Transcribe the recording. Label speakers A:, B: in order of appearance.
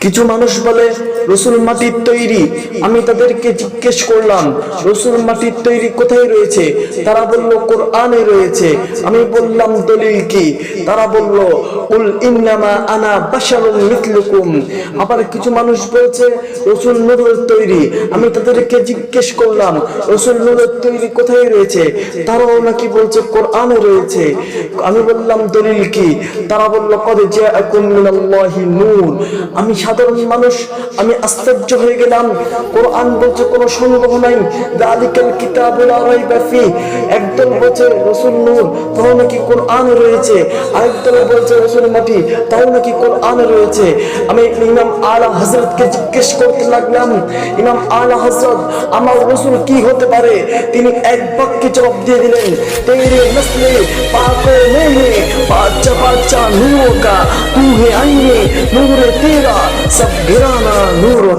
A: কিছু মানুষ বলে, রসুল মাটির তৈরি। আমি তাদেরকে জিজ্ঞেস করলাম, রসুল মাটির তৈরি কোথায় রয়েছে? তারা বলল, কোরআনে রয়েছে। আমি বললাম, দলিল কি? তারা বলল উল ইন্নামা আনা বাশারুন মিথলুকুম। আবার কিছু মানুষ বলছে, রসুল নূরের তৈরি। আমি তাদেরকে জিজ্ঞেস করলাম, রসুল নূরের তৈরি কোথায় রয়েছে? তারাও নাকি বলছে, কোরআনে রয়েছে। আমি বললাম, দলিল কি? তারা বলল, কদে জাআকুম মিনাল্লাহি নূর। আমি সাধারণ মানুষ, আমি আশ্চর্য হয়ে গেলাম। কোরআন বলছে কোনো সন্দেহ নাই। দালিকাল কিতাবুল আরাই বাফি একদল বলছে, রসুল নূর, তাও নাকি কোরআন রয়েছে? আরেকদল বলছে, রসুল মাটি, তাও নাকি কোরআন রয়েছে? আমি ইমাম আলা হজরতকে জিজ্ঞেস করতে লাগলাম, ইমাম আলা হজরত আমার রসুল কি হতে পারে? তিনি এক বাক্যে জবাব দিয়ে দিলেন, তেরে নসলে পাকো নেহে বাচ্চা বাচ্চা নূর কা তুহে আইনে নূরে তেরা ಸದ್ಗುರಾನ ನೂರು